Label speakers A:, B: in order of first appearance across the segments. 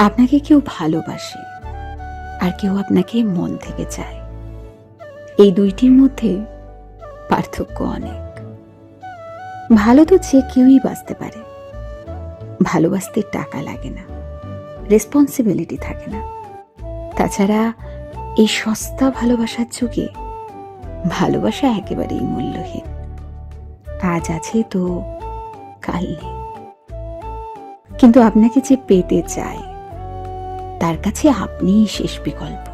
A: আপনাকে কেউ ভালোবাসে আর কেউ আপনাকে মন থেকে চায়। এই দুইটির মধ্যে পার্থক্য অনেক। ভালো তো যে কেউই বাঁচতে পারে। ভালোবাসতে টাকা লাগে না রেসপন্সিবিলিটি থাকে না। তাছাড়া এই সস্তা ভালোবাসার যুগে ভালোবাসা একেবারেই মূল্যহীন। আজ আছে তো কাল নেই। কিন্তু আপনাকে যে পেতে চায় তার কাছে আপনিই শেষ বিকল্প।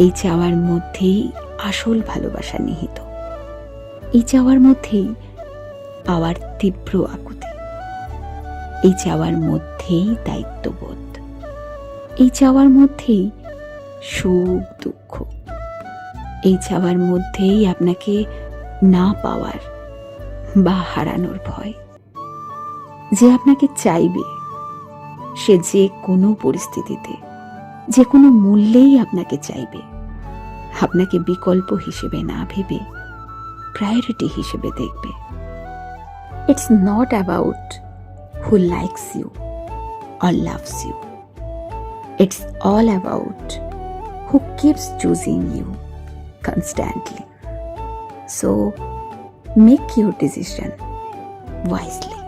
A: এই চাওয়ার মধ্যেই আসল ভালোবাসা নিহিত। এই চাওয়ার মধ্যেই পাওয়ার তীব্র আকুতি। এই চাওয়ার মধ্যেই দায়িত্ববোধ। এই চাওয়ার মধ্যেই সুখ, দুঃখ। এই চাওয়ার মধ্যেই আপনাকে না পাওয়ার বা হারানোর ভয়। যে আপনাকে চাইবে সে যে কোনো পরিস্থিতিতে যে কোনো মূল্যেই আপনাকে চাইবে আপনাকে বিকল্প হিসেবে না ভেবে প্রায়োরিটি হিসেবে দেখবে it's not about who likes you or loves you it's all about who keeps choosing you constantly so make your decision wisely.